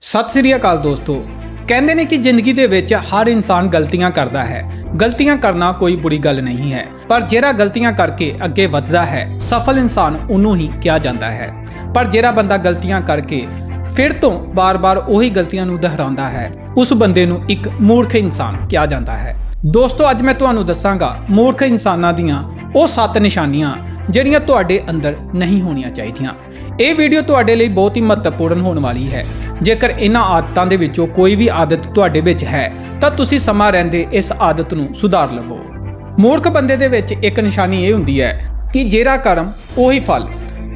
ਸਤਿ ਸ੍ਰੀ ਅਕਾਲ ਦੋਸਤੋ। ਕਹਿੰਦੇ ਨੇ ਕਿ ਜ਼ਿੰਦਗੀ ਦੇ ਵਿੱਚ ਹਰ ਇਨਸਾਨ ਗਲਤੀਆਂ ਕਰਦਾ ਹੈ। ਗਲਤੀਆਂ ਕਰਨਾ ਕੋਈ ਬੁਰੀ ਗੱਲ ਨਹੀਂ ਹੈ। ਪਰ ਜਿਹੜਾ ਗਲਤੀਆਂ ਕਰਕੇ ਅੱਗੇ ਵੱਧਦਾ ਹੈ, ਸਫਲ ਇਨਸਾਨ ਉਹਨੂੰ ਹੀ ਕਿਹਾ ਜਾਂਦਾ ਹੈ। ਪਰ ਜਿਹੜਾ ਬੰਦਾ ਗਲਤੀਆਂ ਕਰਕੇ ਫਿਰ ਤੋਂ ਬਾਰ-ਬਾਰ ਉਹੀ ਗਲਤੀਆਂ ਨੂੰ ਦੁਹਰਾਉਂਦਾ ਹੈ, ਉਸ ਬੰਦੇ ਨੂੰ ਇੱਕ ਮੂਰਖ ਇਨਸਾਨ ਕਿਹਾ ਜਾਂਦਾ ਹੈ। ਦੋਸਤੋ, ਅੱਜ ਮੈਂ ਤੁਹਾਨੂੰ ਦੱਸਾਂਗਾ ਮੂਰਖ ਇਨਸਾਨਾਂ ਦੀਆਂ ਉਹ ਸੱਤ ਨਿਸ਼ਾਨੀਆਂ ਜਿਹੜੀਆਂ ਤੁਹਾਡੇ ਅੰਦਰ ਨਹੀਂ ਹੋਣੀਆਂ ਚਾਹੀਦੀਆਂ। ਇਹ ਵੀਡੀਓ ਤੁਹਾਡੇ ਲਈ ਬਹੁਤ ਹੀ ਮਹੱਤਵਪੂਰਨ ਹੋਣ ਵਾਲੀ ਹੈ। ਜੇਕਰ ਇਹਨਾਂ ਆਦਤਾਂ ਦੇ ਵਿੱਚੋਂ ਕੋਈ ਵੀ ਆਦਤ ਤੁਹਾਡੇ ਵਿੱਚ ਹੈ, ਤਾਂ ਤੁਸੀਂ ਸਮਾਂ ਰਹਿੰਦੇ ਇਸ ਆਦਤ ਨੂੰ ਸੁਧਾਰ ਲਵੋ। ਮੂਰਖ ਬੰਦੇ ਦੇ ਵਿੱਚ ਇੱਕ ਨਿਸ਼ਾਨੀ ਇਹ ਹੁੰਦੀ ਹੈ ਕਿ ਜਿਹੜਾ ਕਰਮ ਉਹੀ ਫਲ।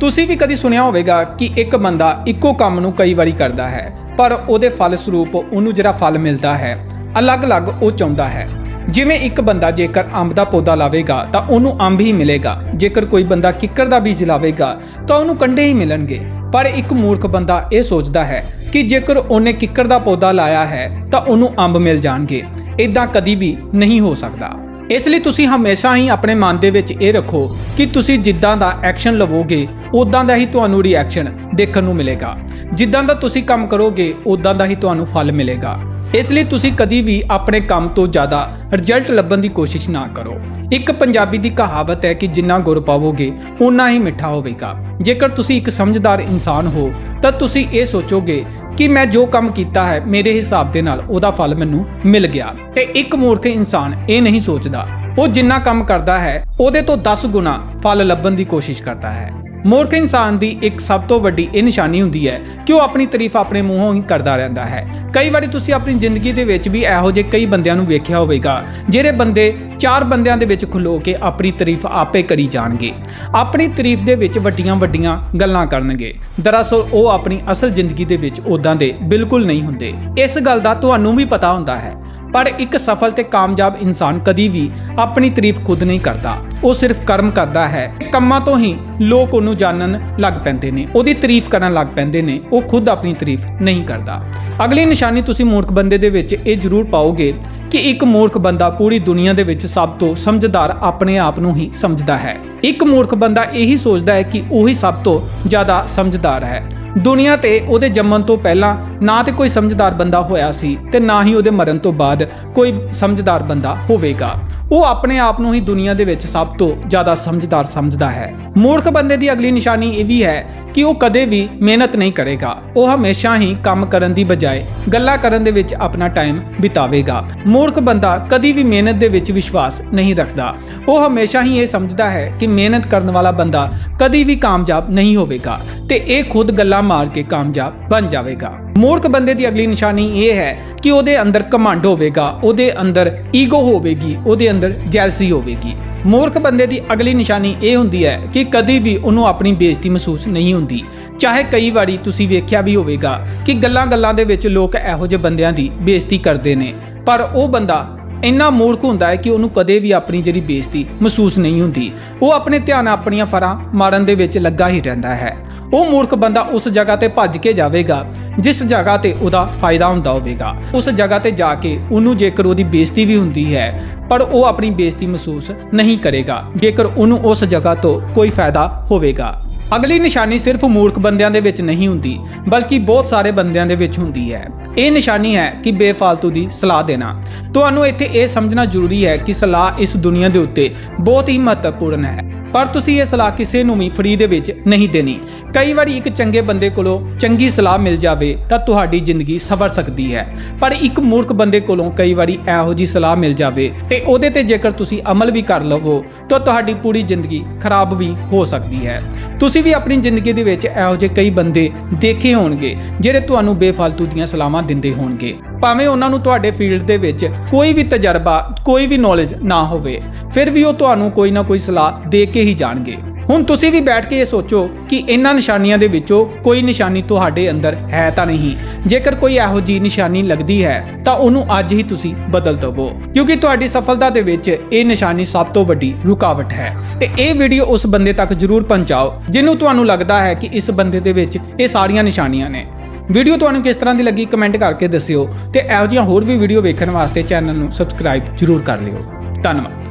ਤੁਸੀਂ ਵੀ ਕਦੀ ਸੁਣਿਆ ਹੋਵੇਗਾ ਕਿ ਇੱਕ ਬੰਦਾ ਇੱਕੋ ਕੰਮ ਨੂੰ ਕਈ ਵਾਰੀ ਕਰਦਾ ਹੈ, ਪਰ ਉਹਦੇ ਫਲ ਸਰੂਪ ਉਹਨੂੰ ਜਿਹੜਾ ਫਲ ਮਿਲਦਾ ਹੈ, ਅਲੱਗ-ਅਲੱਗ ਉਹ ਚਾਹੁੰਦਾ ਹੈ। ਜਿਵੇਂ ਇੱਕ ਬੰਦਾ ਜੇਕਰ ਅੰਬ ਦਾ ਪੌਦਾ ਲਾਵੇਗਾ, ਤਾਂ ਉਹਨੂੰ ਅੰਬ ਹੀ ਮਿਲੇਗਾ। ਜੇਕਰ ਕੋਈ ਬੰਦਾ ਕਿੱਕਰ ਦਾ ਬੀਜ ਲਾਵੇਗਾ, ਤਾਂ ਉਹਨੂੰ ਕੰਡੇ ਹੀ ਮਿਲਣਗੇ। ਪਰ ਇੱਕ ਮੂਰਖ ਬੰਦਾ ਇਹ ਸੋਚਦਾ ਹੈ ਕਿ ਜੇਕਰ ਉਹਨੇ ਕਿੱਕਰ ਦਾ ਪੌਦਾ ਲਾਇਆ ਹੈ, ਤਾਂ ਉਹਨੂੰ ਅੰਬ ਮਿਲ ਜਾਣਗੇ। ਇਦਾਂ ਕਦੀ ਵੀ ਨਹੀਂ ਹੋ ਸਕਦਾ। ਇਸ ਲਈ ਤੁਸੀਂ ਹਮੇਸ਼ਾ ਹੀ ਆਪਣੇ ਮਨ ਦੇ ਵਿੱਚ ਇਹ ਰੱਖੋ ਕਿ ਤੁਸੀਂ ਜਿੱਦਾਂ ਦਾ ਐਕਸ਼ਨ ਲਵੋਗੇ ਉਦਾਂ ਦਾ ਹੀ ਤੁਹਾਨੂੰ ਰਿਐਕਸ਼ਨ ਦੇਖਣ ਨੂੰ ਮਿਲੇਗਾ। ਜਿੱਦਾਂ ਦਾ ਤੁਸੀਂ ਕੰਮ ਕਰੋਗੇ ਉਦਾਂ ਦਾ ਹੀ ਤੁਹਾਨੂੰ ਫਲ ਮਿਲੇਗਾ। ਇਸ ਲਈ ਤੁਸੀਂ ਕਦੀ ਵੀ ਆਪਣੇ ਕੰਮ ਤੋਂ ਜ਼ਿਆਦਾ ਰਿਜ਼ਲਟ ਲੱਭਣ ਦੀ ਕੋਸ਼ਿਸ਼ ਨਾ ਕਰੋ। ਇੱਕ ਪੰਜਾਬੀ ਦੀ ਕਹਾਵਤ ਹੈ ਕਿ ਜਿੰਨਾ ਗੁਰ ਪਾਵੋਗੇ ਉਨਾ ਹੀ ਮਿੱਠਾ ਹੋਵੇਗਾ। ਜੇਕਰ ਤੁਸੀਂ ਇੱਕ ਸਮਝਦਾਰ ਇਨਸਾਨ ਹੋ, ਤਾਂ ਤੁਸੀਂ ਇਹ ਸੋਚੋਗੇ ਕਿ ਮੈਂ ਜੋ ਕੰਮ ਕੀਤਾ ਹੈ ਮੇਰੇ ਹਿਸਾਬ ਦੇ ਨਾਲ ਉਹਦਾ ਫਲ ਮੈਨੂੰ ਮਿਲ ਗਿਆ। ਤੇ ਇੱਕ ਮੂਰਖ ਇਨਸਾਨ ਇਹ ਨਹੀਂ ਸੋਚਦਾ, ਉਹ ਜਿੰਨਾ ਕੰਮ ਕਰਦਾ ਹੈ, ਉਹਦੇ ਤੋਂ 10 ਗੁਣਾ ਫਲ ਲੱਭਣ ਦੀ ਕੋਸ਼ਿਸ਼ ਕਰਦਾ ਹੈ। ਮੂਰਖ ਇਨਸਾਨ ਦੀ ਇੱਕ ਸਭ ਤੋਂ ਵੱਡੀ ਇਹ ਨਿਸ਼ਾਨੀ ਹੁੰਦੀ ਹੈ ਕਿ ਉਹ ਆਪਣੀ ਤਾਰੀਫ ਆਪਣੇ ਮੂੰਹੋਂ ਹੀ ਕਰਦਾ ਰਹਿੰਦਾ ਹੈ। ਕਈ ਵਾਰੀ ਤੁਸੀਂ ਆਪਣੀ ਜ਼ਿੰਦਗੀ ਦੇ ਵਿੱਚ ਵੀ ਇਹੋ ਜਿਹੇ ਕਈ ਬੰਦਿਆਂ ਨੂੰ ਵੇਖਿਆ ਹੋਵੇਗਾ, ਜਿਹੜੇ ਬੰਦੇ ਚਾਰ ਬੰਦਿਆਂ ਦੇ ਵਿੱਚ ਖਲੋ ਕੇ ਆਪਣੀ ਤਾਰੀਫ ਆਪੇ ਕਰੀ ਜਾਣਗੇ। ਆਪਣੀ ਤਾਰੀਫ ਦੇ ਵਿੱਚ ਵੱਡੀਆਂ ਵੱਡੀਆਂ ਗੱਲਾਂ ਕਰਨਗੇ। ਦਰਅਸਲ ਉਹ ਆਪਣੀ ਅਸਲ ਜ਼ਿੰਦਗੀ ਦੇ ਵਿੱਚ ਉਦਾਂ ਦੇ ਬਿਲਕੁਲ ਨਹੀਂ ਹੁੰਦੇ। ਇਸ ਗੱਲ ਦਾ ਤੁਹਾਨੂੰ ਵੀ ਪਤਾ ਹੁੰਦਾ ਹੈ। ਪਰ ਇੱਕ ਸਫਲ ਤੇ ਕਾਮਯਾਬ ਇਨਸਾਨ ਕਦੀ ਵੀ ਆਪਣੀ ਤਾਰੀਫ ਖੁਦ ਨਹੀਂ ਕਰਦਾ। ਉਹ ਸਿਰਫ ਕਰਮ ਕਰਦਾ ਹੈ। ਕੰਮਾਂ ਤੋਂ ਹੀ ਲੋਕ ਉਹਨੂੰ ਜਾਣਨ ਲੱਗ ਪੈਂਦੇ ਨੇ, ਉਹਦੀ ਤਾਰੀਫ ਕਰਨ ਲੱਗ ਪੈਂਦੇ ਨੇ, ਉਹ ਖੁਦ ਆਪਣੀ ਤਾਰੀਫ ਨਹੀਂ ਕਰਦਾ। ਅਗਲੀ ਨਿਸ਼ਾਨੀ ਤੁਸੀਂ ਮੂਰਖ ਬੰਦੇ ਦੇ ਵਿੱਚ ਇਹ ਜ਼ਰੂਰ ਪਾਓਗੇ ਕਿ ਇੱਕ ਮੂਰਖ ਬੰਦਾ ਪੂਰੀ ਦੁਨੀਆ ਦੇ ਵਿੱਚ ਸਭ ਤੋਂ ਸਮਝਦਾਰ ਆਪਣੇ ਆਪ ਨੂੰ ਹੀ ਸਮਝਦਾ ਹੈ। ਇੱਕ ਮੂਰਖ ਬੰਦਾ ਇਹੀ ਸੋਚਦਾ ਹੈ ਕਿ ਉਹੀ ਸਭ ਤੋਂ ਜ਼ਿਆਦਾ ਸਮਝਦਾਰ ਹੈ। ਦੁਨੀਆ ਤੇ ਉਹਦੇ ਜੰਮਣ ਤੋਂ ਪਹਿਲਾਂ ਨਾ ਤੇ ਕੋਈ ਸਮਝਦਾਰ ਬੰਦਾ ਹੋਇਆ ਸੀ ਤੇ ਨਾ ਹੀ ਉਹਦੇ ਮਰਨ ਤੋਂ ਬਾਅਦ ਕੋਈ ਸਮਝਦਾਰ ਬੰਦਾ ਹੋਵੇਗਾ। ਉਹ ਆਪਣੇ ਆਪ ਨੂੰ ਹੀ ਦੁਨੀਆ ਦੇ ਵਿੱਚ ਸਭ ਤੋਂ ਜ਼ਿਆਦਾ ਸਮਝਦਾਰ ਸਮਝਦਾ ਹੈ। ਮੂਰਖ ਬੰਦੇ ਦੀ ਅਗਲੀ ਨਿਸ਼ਾਨੀ ਇਹ ਵੀ ਹੈ ਕਿ ਉਹ ਕਦੇ ਵੀ ਮਿਹਨਤ ਨਹੀਂ ਕਰੇਗਾ। ਉਹ ਹਮੇਸ਼ਾ ਹੀ ਕੰਮ ਕਰਨ ਦੀ ਬਜਾਏ ਗੱਲਾਂ ਕਰਨ ਦੇ ਵਿੱਚ ਆਪਣਾ ਟਾਈਮ ਬਿਤਾਵੇਗਾ। ਮੂਰਖ ਬੰਦਾ ਕਦੀ ਵੀ ਮਿਹਨਤ ਦੇ ਵਿੱਚ ਵਿਸ਼ਵਾਸ ਨਹੀਂ ਰੱਖਦਾ। ਉਹ ਹਮੇਸ਼ਾ ਹੀ ਇਹ ਸਮਝਦਾ ਹੈ ਕਿ ਮਿਹਨਤ ਕਰਨ ਵਾਲਾ ਬੰਦਾ ਕਦੀ ਵੀ ਕਾਮਯਾਬ ਨਹੀਂ ਹੋਵੇਗਾ ਤੇ ਇਹ ਖੁਦ ਗੱਲਾਂ ਮਾਰ ਕੇ ਕਾਮਯਾਬ ਬਣ ਜਾਵੇਗਾ। ਮੂਰਖ ਬੰਦੇ ਦੀ ਅਗਲੀ ਨਿਸ਼ਾਨੀ ਇਹ ਹੈ ਕਿ ਉਹਦੇ ਅੰਦਰ ਕਮਾਂਡ ਹੋਵੇਗਾ, ਉਹਦੇ ਅੰਦਰ ਈਗੋ ਹੋਵੇਗੀ, ਉਹਦੇ ਅੰਦਰ ਜੈਲਸੀ ਹੋਵੇਗੀ। ਮੂਰਖ ਬੰਦੇ ਦੀ ਅਗਲੀ ਨਿਸ਼ਾਨੀ ਇਹ ਹੁੰਦੀ ਹੈ ਕਿ ਕਦੀ ਵੀ ਉਹਨੂੰ ਆਪਣੀ ਬੇਇੱਜ਼ਤੀ ਮਹਿਸੂਸ ਨਹੀਂ ਹੁੰਦੀ। ਚਾਹੇ ਕਈ ਵਾਰੀ ਤੁਸੀਂ ਵੇਖਿਆ ਵੀ ਹੋਵੇਗਾ ਕਿ ਗੱਲਾਂ-ਗੱਲਾਂ ਦੇ ਵਿੱਚ ਲੋਕ ਇਹੋ ਜਿਹੇ ਬੰਦਿਆਂ ਦੀ ਬੇਇੱਜ਼ਤੀ ਕਰਦੇ ਨੇ, ਪਰ ਉਹ ਬੰਦਾ ਇੰਨਾ ਮੂਰਖ ਹੁੰਦਾ ਹੈ ਕਿ ਉਹਨੂੰ ਕਦੇ ਵੀ ਆਪਣੀ ਜਿਹੜੀ ਬੇਇੱਜ਼ਤੀ ਮਹਿਸੂਸ ਨਹੀਂ ਹੁੰਦੀ। ਉਹ ਆਪਣੇ ਧਿਆਨ ਆਪਣੀਆਂ ਫਰਾਂ ਮਾਰਨ ਦੇ ਵਿੱਚ ਲੱਗਾ ਹੀ ਰਹਿੰਦਾ ਹੈ। ਉਹ ਮੂਰਖ ਬੰਦਾ ਉਸ ਜਗ੍ਹਾ ਤੇ ਭੱਜ ਕੇ ਜਾਵੇਗਾ, ਜਿਸ ਜਗ੍ਹਾ ਤੇ ਉਹਦਾ ਫਾਇਦਾ ਹੁੰਦਾ ਹੋਵੇਗਾ। ਉਸ ਜਗ੍ਹਾ ਤੇ ਜਾ ਕੇ ਉਹਨੂੰ ਜੇਕਰ ਉਹਦੀ ਬੇਇੱਜ਼ਤੀ ਵੀ ਹੁੰਦੀ ਹੈ, ਪਰ ਉਹ ਆਪਣੀ ਬੇਇੱਜ਼ਤੀ ਮਹਿਸੂਸ ਨਹੀਂ ਕਰੇਗਾ। ਜੇਕਰ ਉਹਨੂੰ ਉਸ ਜਗ੍ਹਾ ਤੋਂ ਕੋਈ ਫਾਇਦਾ ਹੋਵੇਗਾ। ਅਗਲੀ ਨਿਸ਼ਾਨੀ ਸਿਰਫ ਮੂਰਖ ਬੰਦਿਆਂ ਦੇ ਵਿੱਚ ਨਹੀਂ ਹੁੰਦੀ, ਬਲਕਿ ਬਹੁਤ ਸਾਰੇ ਬੰਦਿਆਂ ਦੇ ਵਿੱਚ ਹੁੰਦੀ ਹੈ। ਇਹ ਨਿਸ਼ਾਨੀ ਹੈ ਕਿ ਬੇਫਾਲਤੂ ਦੀ ਸਲਾਹ ਦੇਣਾ। ਤੁਹਾਨੂੰ ਇੱਥੇ ਇਹ ਸਮਝਣਾ ਜ਼ਰੂਰੀ ਹੈ ਕਿ ਸਲਾਹ ਇਸ ਦੁਨੀਆ ਦੇ ਉੱਤੇ ਬਹੁਤ ਹੀ ਮਹੱਤਵਪੂਰਨ ਹੈ। ਪਰ ਤੁਸੀਂ ਇਹ ਸਲਾਹ ਕਿਸੇ ਨੂੰ ਵੀ ਫ੍ਰੀ ਦੇ ਵਿੱਚ ਨਹੀਂ ਦੇਣੀ। ਕਈ ਵਾਰੀ ਇੱਕ ਚੰਗੇ ਬੰਦੇ ਕੋਲੋਂ ਚੰਗੀ ਸਲਾਹ ਮਿਲ ਜਾਵੇ ਤਾਂ ਤੁਹਾਡੀ ਜ਼ਿੰਦਗੀ ਸਵਰ ਸਕਦੀ ਹੈ। ਪਰ ਇੱਕ ਮੂਰਖ ਬੰਦੇ ਕੋਲੋਂ ਕਈ ਵਾਰੀ ਇਹੋ ਜੀ ਸਲਾਹ ਮਿਲ ਜਾਵੇ ਤੇ ਉਹਦੇ ਤੇ ਜੇਕਰ ਤੁਸੀਂ ਅਮਲ ਵੀ ਕਰ ਲਵੋ, ਤਾਂ ਤੁਹਾਡੀ ਪੂਰੀ ਜ਼ਿੰਦਗੀ ਖਰਾਬ ਵੀ ਹੋ ਸਕਦੀ ਹੈ। ਤੁਸੀਂ ਵੀ ਆਪਣੀ ਜ਼ਿੰਦਗੀ ਦੇ ਵਿੱਚ ਇਹੋ ਜਿਹੇ ਕਈ ਬੰਦੇ ਦੇਖੇ ਹੋਣਗੇ, ਜਿਹੜੇ ਤੁਹਾਨੂੰ ਬੇਫਾਲਤੂ ਦੀਆਂ ਸਲਾਹਾਂ ਦਿੰਦੇ ਹੋਣਗੇ। ਭਾਵੇਂ ਉਹਨਾਂ ਨੂੰ ਤੁਹਾਡੇ ਫੀਲਡ ਦੇ ਵਿੱਚ ਕੋਈ ਵੀ ਤਜਰਬਾ, ਕੋਈ ਵੀ ਨੌਲੇਜ ਨਾ ਹੋਵੇ, ਫਿਰ ਵੀ ਉਹ ਤੁਹਾਨੂੰ ਕੋਈ ਨਾ ਕੋਈ ਸਲਾਹ ਦੇ ਕੇ ਹੀ ਜਾਣਗੇ। ਹੁਣ ਤੁਸੀਂ ਵੀ ਬੈਠ ਕੇ ਇਹ ਸੋਚੋ ਕਿ ਇਹਨਾਂ ਨਿਸ਼ਾਨੀਆਂ ਦੇ ਵਿੱਚੋਂ ਕੋਈ ਨਿਸ਼ਾਨੀ ਤੁਹਾਡੇ ਅੰਦਰ ਹੈ ਤਾਂ ਨਹੀਂ। ਜੇਕਰ ਕੋਈ ਇਹੋ ਜੀ ਨਿਸ਼ਾਨੀ ਲੱਗਦੀ ਹੈ, ਤਾਂ ਉਹਨੂੰ ਅੱਜ ਹੀ ਤੁਸੀਂ ਬਦਲ ਦਵੋ। ਕਿਉਂਕਿ ਤੁਹਾਡੀ ਸਫਲਤਾ ਦੇ ਵਿੱਚ ਇਹ ਨਿਸ਼ਾਨੀ ਸਭ ਤੋਂ ਵੱਡੀ ਰੁਕਾਵਟ ਹੈ। ਤੇ ਇਹ ਵੀਡੀਓ ਉਸ ਬੰਦੇ ਤੱਕ ਜਰੂਰ ਪਹੁੰਚਾਓ, ਜਿਹਨੂੰ ਤੁਹਾਨੂੰ ਲੱਗਦਾ ਹੈ ਕਿ ਇਸ ਬੰਦੇ ਦੇ ਵਿੱਚ ਇਹ ਸਾਰੀਆਂ ਨਿਸ਼ਾਨੀਆਂ ਨੇ। ਵੀਡੀਓ ਤੁਹਾਨੂੰ ਕਿਸ ਤਰ੍ਹਾਂ ਦੀ ਲੱਗੀ ਕਮੈਂਟ ਕਰਕੇ ਦੱਸਿਓ ਤੇ ਇਹੋ ਜਿਹੀਆਂ ਹੋਰ ਵੀ ਵੀਡੀਓ ਵੇਖਣ ਵਾਸਤੇ ਚੈਨਲ ਨੂੰ ਸਬਸਕ੍ਰਾਈਬ ਜਰੂਰ ਕਰ ਲਿਓ। ਧੰਨਵਾਦ।